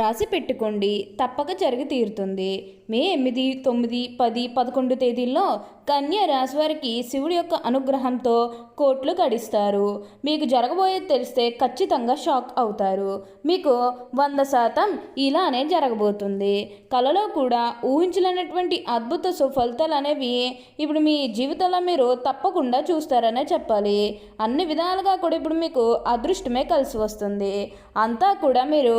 రాసి పెట్టుకోండి. తప్పక జరిగి తీరుతుంది. మే ఎనిమిది తొమ్మిది పది పదకొండు తేదీల్లో కన్య రాశివారికి శివుడి యొక్క అనుగ్రహంతో కోట్లు గడిస్తారు మీకు జరగబోయేది తెలిస్తే ఖచ్చితంగా షాక్ అవుతారు. మీకు వంద శాతం ఇలానే జరగబోతుంది. కలలో కూడా ఊహించలేనటువంటి అద్భుత సుఫలితాలు అనేవి ఇప్పుడు మీ జీవితంలో మీరు తప్పకుండా చూస్తారనే చెప్పాలి. అన్ని విధాలుగా కూడా ఇప్పుడు మీకు అదృష్టమే కలిసి వస్తుంది. అంతా కూడా మీరు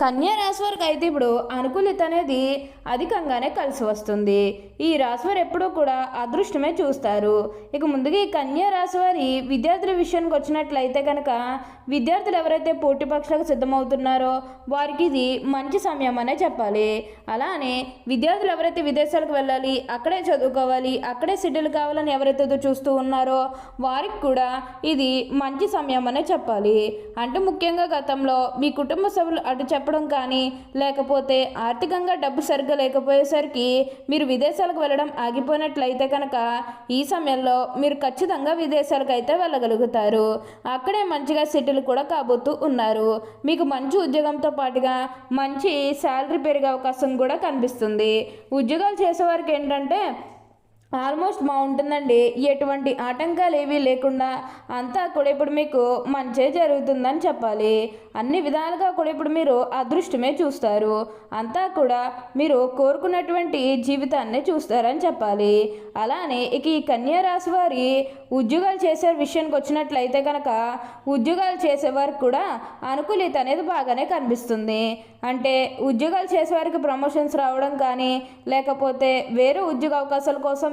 కన్యా రాశి వారికి అయితే ఇప్పుడు అనుకూలిత అనేది అధికంగానే కలిసి వస్తుంది. ఈ రాశి వారు ఎప్పుడూ కూడా అదృష్టమే చూస్తారు. ఇక ముందుగా ఈ కన్యా రాశి వారి విద్యార్థుల విషయానికి వచ్చినట్లయితే కనుక విద్యార్థులు ఎవరైతే పోటీ పరీక్షలకు సిద్ధమవుతున్నారో వారికి ఇది మంచి సమయం అనే చెప్పాలి. అలానే విద్యార్థులు ఎవరైతే విదేశాలకు వెళ్ళాలి అక్కడే చదువుకోవాలి అక్కడే సెటిల్ కావాలని ఎవరైతే చూస్తూ ఉన్నారో వారికి కూడా ఇది మంచి సమయం అనే చెప్పాలి. అంటే ముఖ్యంగా గతంలో మీ కుటుంబ సభ్యులు అటు చెప్పడం కానీ లేకపోతే ఆర్థికంగా డబ్బు సరిగ్గా లేకపోయేసరికి మీరు విదేశాలకు వెళ్ళడం ఆగిపోయినట్లయితే కనుక ఈ సమయంలో మీరు ఖచ్చితంగా విదేశాలకు అయితే వెళ్ళగలుగుతారు. అక్కడే మంచిగా సెటిల్ కూడా కాబోతూ ఉన్నారు. మీకు మంచి ఉద్యోగంతో పాటుగా మంచి శాలరీ పెరిగే అవకాశం కూడా కనిపిస్తుంది. ఉద్యోగాలు చేసేవారికి ఏంటంటే ఆల్మోస్ట్ బాగుంటుందండి. ఎటువంటి ఆటంకాలు ఏవీ లేకుండా అంతా కూడా ఇప్పుడు మీకు మంచే జరుగుతుందని చెప్పాలి. అన్ని విధాలుగా కూడా ఇప్పుడు మీరు అదృష్టమే చూస్తారు. అంతా కూడా మీరు కోరుకున్నటువంటి జీవితాన్ని చూస్తారని చెప్పాలి. అలానే ఇక ఈ కన్యా రాశి వారి ఉద్యోగాలు చేసే విషయానికి వచ్చినట్లయితే కనుక ఉద్యోగాలు చేసేవారికి కూడా అనుకూలిత అనేది బాగానే కనిపిస్తుంది. అంటే ఉద్యోగాలు చేసేవారికి ప్రమోషన్స్ రావడం కానీ లేకపోతే వేరే ఉద్యోగ అవకాశాల కోసం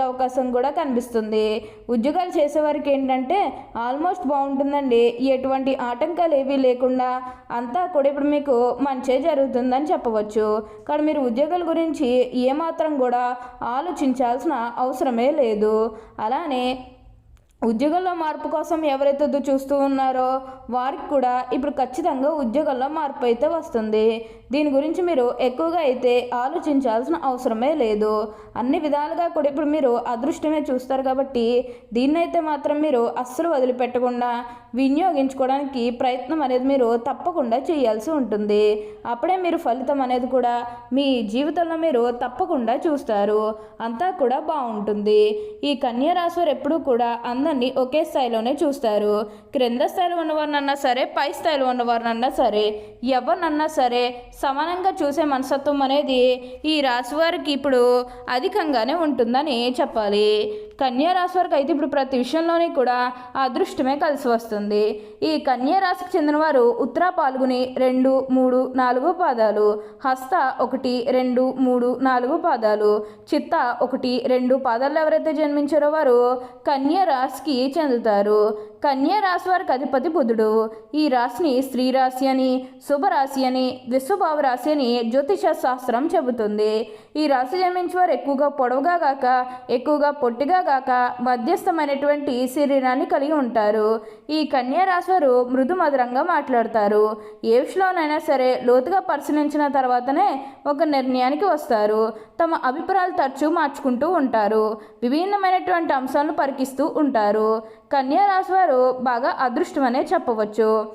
అవకాశం కూడా కనిపిస్తుంది. ఉద్యోగాలు చేసేవారికి ఏంటంటే ఆల్మోస్ట్ బాగుంటుందండి. ఎటువంటి ఆటంకాలు ఏవీ లేకుండా అంతా కూడా ఇప్పుడు మీకు మంచే జరుగుతుందని చెప్పవచ్చు. కానీ మీరు ఉద్యోగాల గురించి ఏమాత్రం కూడా ఆలోచించాల్సిన అవసరమే లేదు. అలానే ఉద్యోగంలో మార్పు కోసం ఎవరైతే చూస్తూ ఉన్నారో వారికి కూడా ఇప్పుడు ఖచ్చితంగా ఉద్యోగంలో మార్పు అయితే వస్తుంది. దీని గురించి మీరు ఎక్కువగా అయితే ఆలోచించాల్సిన అవసరమే లేదు. అన్ని విధాలుగా కూడా ఇప్పుడు మీరు అదృష్టమే చూస్తారు కాబట్టి దీన్నైతే మాత్రం మీరు అస్సలు వదిలిపెట్టకుండా వినియోగించుకోవడానికి ప్రయత్నం అనేది మీరు తప్పకుండా చేయాల్సి ఉంటుంది. అప్పుడే మీరు ఫలితం అనేది కూడా మీ జీవితంలో మీరు తప్పకుండా చూస్తారు. అంతా కూడా బాగుంటుంది. ఈ కన్యా రాశి వారు ఎప్పుడూ కూడా అందరినీ ఒకే స్థాయిలోనే చూస్తారు. క్రింద స్థాయిలో ఉన్నవారినన్నా సరే పై స్థాయిలో ఉన్నవారినన్నా సరే ఎవరినన్నా సరే సమానంగా చూసే మనస్తత్వం అనేది ఈ రాశి వారికి ఇప్పుడు అధికంగానే ఉంటుందని చెప్పాలి. కన్యా రాశి వారికి అయితే ఇప్పుడు ప్రతి విషయంలోని కూడా అదృష్టమే కలిసి వస్తుంది. ఈ కన్యా రాశికి చెందిన వారు ఉత్తర పాల్గొని రెండు మూడు నాలుగు పాదాలు హస్త ఒకటి రెండు మూడు నాలుగు పాదాలు చిత్త ఒకటి రెండు పాదాలు ఎవరైతే జన్మించారో వారు కన్యా రాశికి చెందుతారు కన్యా రాశి వారికి అధిపతి బుధుడు. ఈ రాశిని స్త్రీ రాశి అని శుభరాశి అని విశ్వభావ రాశి అని జ్యోతిష శాస్త్రం చెబుతుంది. ఈ రాశి జన్మించిన వారు ఎక్కువగా పొడవుగా గాక ఎక్కువగా పొట్టిగా గాక మధ్యస్థమైనటువంటి శరీరాన్ని కలిగి ఉంటారు. ఈ కన్యా రాశి వారు మృదు మధురంగా మాట్లాడతారు. ఏ విషయంలోనైనా సరే లోతుగా పరిశీలించిన తర్వాతనే ఒక నిర్ణయానికి వస్తారు. తమ అభిప్రాయాలు తరచూ మార్చుకుంటూ ఉంటారు. విభిన్నమైనటువంటి అంశాలను పరికిస్తూ ఉంటారు. కన్యా రాశి వారు బాగా అదృష్టమనే చెప్పవచ్చు.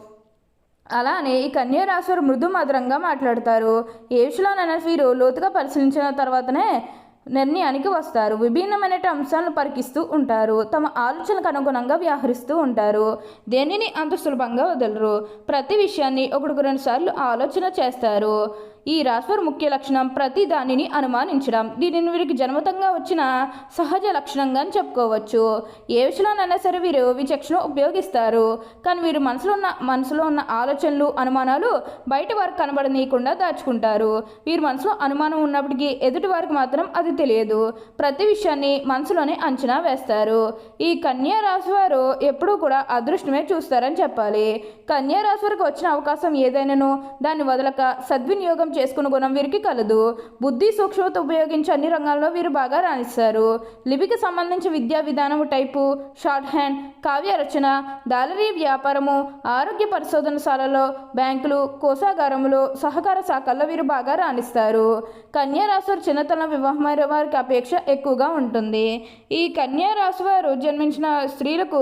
అలానే ఈ కన్యా రాశి వారు మృదు మధురంగా మాట్లాడతారు. ఏ విషయంలోనైనా వీరు లోతుగా పరిశీలించిన తర్వాతనే నిర్ణయానికి వస్తారు. విభిన్నమైన అంశాలను పరికిస్తూ ఉంటారు. తమ ఆలోచనకు అనుగుణంగా వ్యవహరిస్తూ ఉంటారు. దేనిని అంత సులభంగా వదలరు. ప్రతి విషయాన్ని ఒకటికి రెండు సార్లు ఆలోచన చేస్తారు. ఈ రాశివారి ముఖ్య లక్షణం ప్రతి దానిని అనుమానించడం. దీనిని వీరికి జన్మతంగా వచ్చిన సహజ లక్షణంగా అని చెప్పుకోవచ్చు. ఏ విషయంలోనైనా సరే వీరు విచక్షణ ఉపయోగిస్తారు. కానీ వీరు మనసులో ఉన్న మనసులో ఉన్న ఆలోచనలు అనుమానాలు బయట వారికి కనబడనీయకుండా దాచుకుంటారు. వీరు మనసులో అనుమానం ఉన్నప్పటికీ ఎదుటి వారికి మాత్రం అది తెలియదు. ప్రతి విషయాన్ని మనసులోనే అంచనా వేస్తారు. ఈ కన్యా రాశి వారు ఎప్పుడూ కూడా అదృష్టమే చూస్తారని చెప్పాలి. కన్యా రాశి వారికి వచ్చిన అవకాశం ఏదైనాను దాన్ని వదలక సద్వినియోగం చేసుకున్న గుణం వీరికి కలదు. బుద్ధి సూక్ష్మత ఉపయోగించి అన్ని రంగాల్లో వీరు బాగా రాణిస్తారు. లిపికి సంబంధించి విద్యా విధానము టైపు షార్ట్ హ్యాండ్ కావ్య రచన దాలరీ వ్యాపారము ఆరోగ్య పరిశోధనశాలలో బ్యాంకులు కోశాగారములు సహకార శాఖల్లో వీరు బాగా రాణిస్తారు. కన్యా రాశి వారు చిన్నతనం వివాహమైన వారికి అపేక్ష ఎక్కువగా ఉంటుంది. ఈ కన్యారాశి వారు జన్మించిన స్త్రీలకు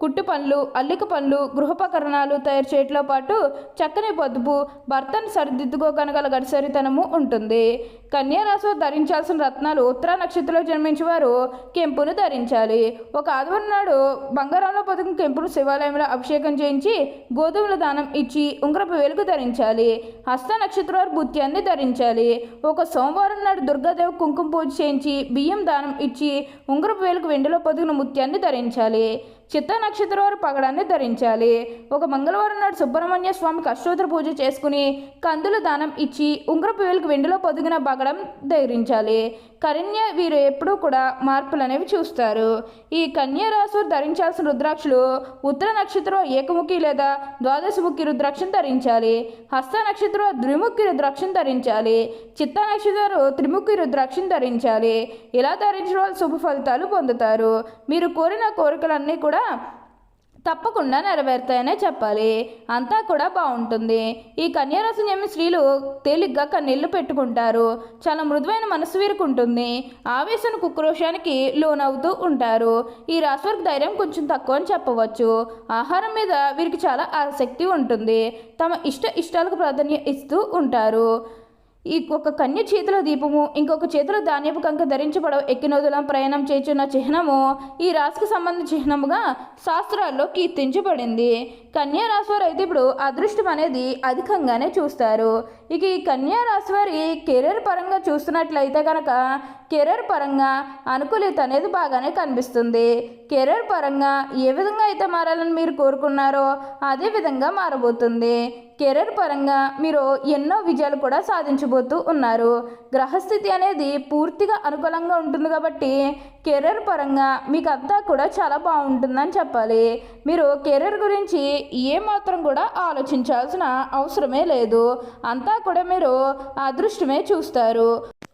కుట్టు పనులు అల్లిక పనులు గృహోపకరణాలు తయారు చేయటంతో పాటు చక్కని పొదుపు భర్తను సరిదిద్దుకోగలగల గడిసరితనము ఉంటుంది. కన్యా రాశి ధరించాల్సిన రత్నాలు ఉత్తర నక్షత్రంలో జన్మించిన వారు కెంపును ధరించాలి. ఒక ఆదివారం నాడు బంగారంలో పొదుగు కెంపును శివాలయంలో అభిషేకం చేయించి గోధుమల దానం ఇచ్చి ఉంగరపు వెలుగు ధరించాలి. హస్త నక్షత్రం వారు బుత్యాన్ని ధరించాలి. ఒక సోమవారం నాడు దుర్గాదేవి కుంకుమ పూజ చేయించి బియ్యం దానం ఇచ్చి ఉంగరపు వేలుకు వెండిలో పొదిగిన ముత్యాన్ని ధరించాలి. చిత్త నక్షత్రం వారు పగడాన్ని ధరించాలి. ఒక మంగళవారం నాడు సుబ్రహ్మణ్య స్వామికి అష్టోత్తర పూజ చేసుకుని కందులు దానం ఇచ్చి ఉంగరపు వేలుకు వెండిలో పొదిగిన తాగడం ధరించాలి. కన్య వీరు ఎప్పుడూ కూడా మార్పులు అనేవి చూస్తారు. ఈ కన్యా ధరించాల్సిన రుద్రాక్షలు ఉత్తర నక్షత్రం ఏకముఖి లేదా ద్వాదశముఖి రుద్రాక్షను ధరించాలి. హస్త నక్షత్రం ద్విముఖి రుద్రాక్షను ధరించాలి. చిత్త నక్షత్రం త్రిముఖి రుద్రాక్షను ధరించాలి. ఇలా ధరించడం శుభ ఫలితాలు పొందుతారు. మీరు కోరిన కోరికలన్నీ కూడా తప్పకుండా నెరవేరుతాయనే చెప్పాలి. అంతా కూడా బాగుంటుంది ఈ కన్యారాశి జన్మ స్త్రీలు తేలిగ్గా కన్నీళ్ళు పెట్టుకుంటారు. చాలా మృదువైన మనసు వీరికి ఉంటుంది ఆవేశం కుక్రోషానికి లోనవుతూ ఉంటారు. ఈ రాశి వారికి ధైర్యం కొంచెం తక్కువ అని చెప్పవచ్చు. ఆహారం మీద వీరికి చాలా ఆసక్తి ఉంటుంది. తమ ఇష్ట ఇష్టాలకు ప్రాధాన్యత ఇస్తూ ఉంటారు. ఈ ఒక కన్య చేతిలో దీపము ఇంకొక చేతిలో ధాన్యపు కంక ధరించబడవ. ఎక్కినోదులం ప్రయాణం చేస్తున్న చిహ్నము ఈ రాశికి సంబంధించిన చిహ్నముగా శాస్త్రాల్లో కీర్తించబడింది. కన్యా రాశి వారు అయితే ఇప్పుడు అదృష్టం అనేది అధికంగానే చూస్తారు. ఇక ఈ కన్యా రాశి వారి కెరీర్ పరంగా చూస్తున్నట్లయితే కనుక కెరీర్ పరంగా అనుకూలిత అనేది బాగానే కనిపిస్తుంది. కెరీర్ పరంగా ఏ విధంగా అయితే మారాలని మీరు కోరుకున్నారో అదే విధంగా మారబోతుంది. కెరీర్ పరంగా మీరు ఎన్నో విజయాలు కూడా సాధించబోతూ ఉన్నారు. గ్రహస్థితి అనేది పూర్తిగా అనుకూలంగా ఉంటుంది కాబట్టి కెరీర్ పరంగా మీకు అంతా కూడా చాలా బాగుంటుందని చెప్పాలి. మీరు కెరీర్ గురించి ఏమాత్రం కూడా ఆలోచించాల్సిన అవసరమే లేదు. అంతా కూడా మీరు అదృష్టమే చూస్తారు.